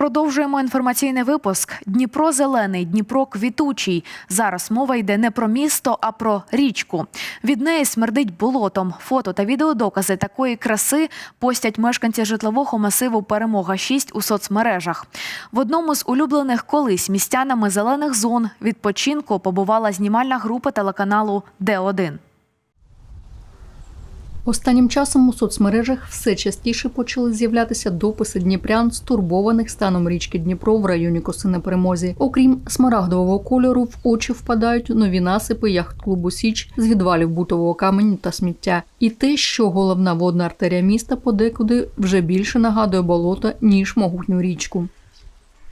Продовжуємо інформаційний випуск. Дніпро зелений, Дніпро квітучий. Зараз мова йде не про місто, а про річку. Від неї смердить болотом. Фото та відеодокази такої краси постять мешканці житлового масиву Перемога 6 у соцмережах. В одному з улюблених колись містянами зелених зон відпочинку побувала знімальна група телеканалу Д1. Останнім часом у соцмережах все частіше почали з'являтися дописи дніпрян, стурбованих станом річки Дніпро в районі Коси на перемозі. Окрім смарагдового кольору, в очі впадають нові насипи яхт-клубу Січ з відвалів бутового каменю та сміття. І те, що головна водна артерія міста подекуди вже більше нагадує болото ніж могутню річку.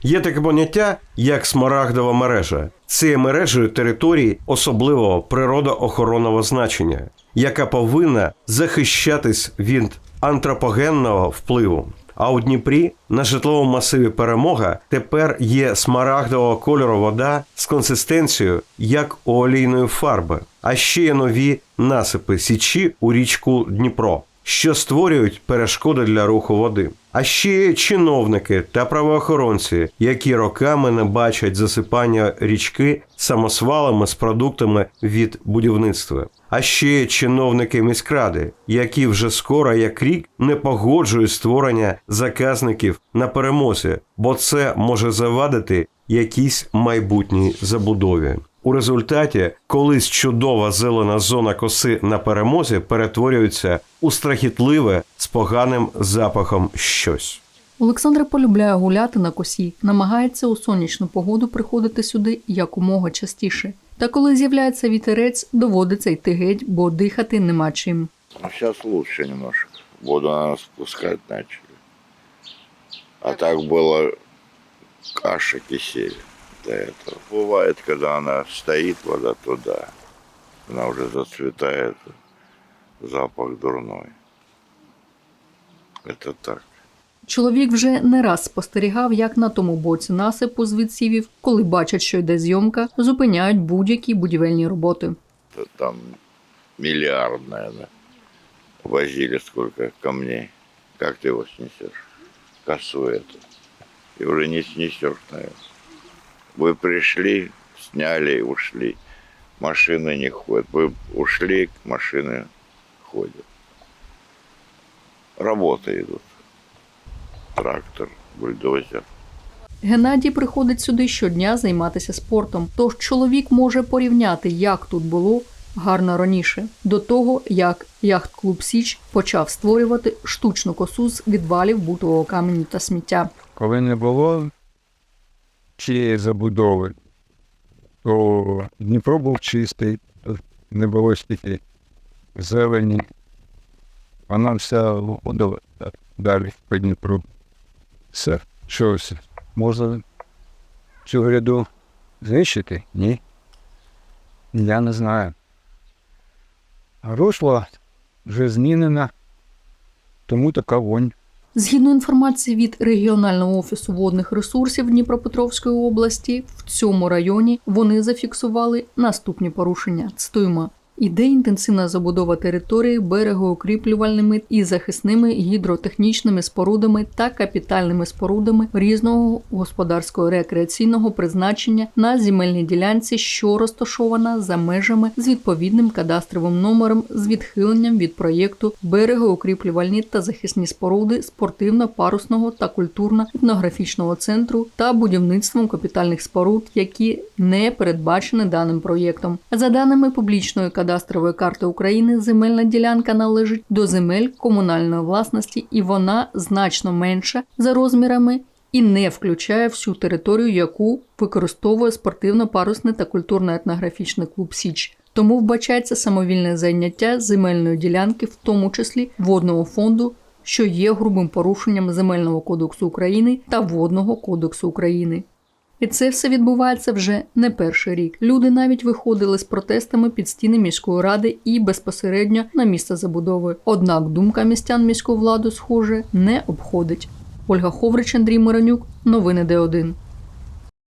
Є таке поняття, як смарагдова мережа. Це є мережею території особливого природоохоронного значення, яка повинна захищатись від антропогенного впливу. А у Дніпрі на житловому масиві перемога тепер є смарагдового кольору вода з консистенцією як у олійної фарби, а ще є нові насипи січі у річку Дніпро що створюють перешкоди для руху води. А ще є чиновники та правоохоронці, які роками не бачать засипання річки самосвалами з продуктами від будівництва. А ще є чиновники міськради, які вже скоро як рік не погоджують створення заказників на перемозі, бо це може завадити якійсь майбутній забудові. У результаті колись чудова зелена зона коси на перемозі перетворюється у страхітливе з поганим запахом щось. Олександр полюбляє гуляти на косі, намагається у сонячну погоду приходити сюди якомога частіше. Та коли з'являється вітерець, доводиться йти геть, бо дихати нема чим. А сейчас лучше немножко. Воду надо спускать начали. А так было каша кисель до этого. Бывает, когда она стоит, вода туда. Она уже зацветает, запах дурной. Это так. Чоловік вже не раз спостерігав, як на тому боці насипу з відсівів, коли бачать, що йде зйомка, зупиняють будь-які будівельні роботи. Это там миллиард, наверное. Возили сколько камней. Как ты его снесешь? Косу эту. И уже не снесешь, наверное. Вы пришли, сняли и ушли. Машины не ходят. Вы ушли, машины ходят. Работы идут. Трактор, бульдозер. Геннадій приходить сюди щодня займатися спортом. Тож чоловік може порівняти, як тут було гарно раніше, до того як яхт-клуб Січ почав створювати штучну косу з відвалів бутового каменю та сміття. коли не було цієї забудови, то Дніпро був чистий, не було стільки зелені. Вона вся виходила далі по Дніпру. Все. Щось. Можна цю гряду знищити? Ні. Я не знаю. Русло вже змінено, тому така вонь. Згідно інформації від регіонального офісу водних ресурсів Дніпропетровської області, в цьому районі вони зафіксували наступні порушення. Цитуємо. Іде інтенсивна забудова території берегоукріплювальними і захисними гідротехнічними спорудами та капітальними спорудами різного господарського рекреаційного призначення на земельній ділянці, що розташована за межами з відповідним кадастровим номером з відхиленням від проєкту берегоукріплювальні та захисні споруди спортивно-парусного та культурно-етнографічного центру та будівництвом капітальних споруд, які не передбачені даним проєктом. За даними публічної кадастрової карти України, земельна ділянка належить до земель комунальної власності, і вона значно менша за розмірами. І не включає всю територію, яку використовує спортивно-парусний та культурно-етнографічний клуб Січ. Тому вбачається самовільне зайняття земельної ділянки, в тому числі водного фонду, що є грубим порушенням Земельного кодексу України та Водного кодексу України. І це все відбувається вже не перший рік. Люди навіть виходили з протестами під стіни міської ради і безпосередньо на місце забудови. Однак думка містян міську владу, схоже, не обходить. Ольга Ховрич, Андрій Миронюк, новини Д1.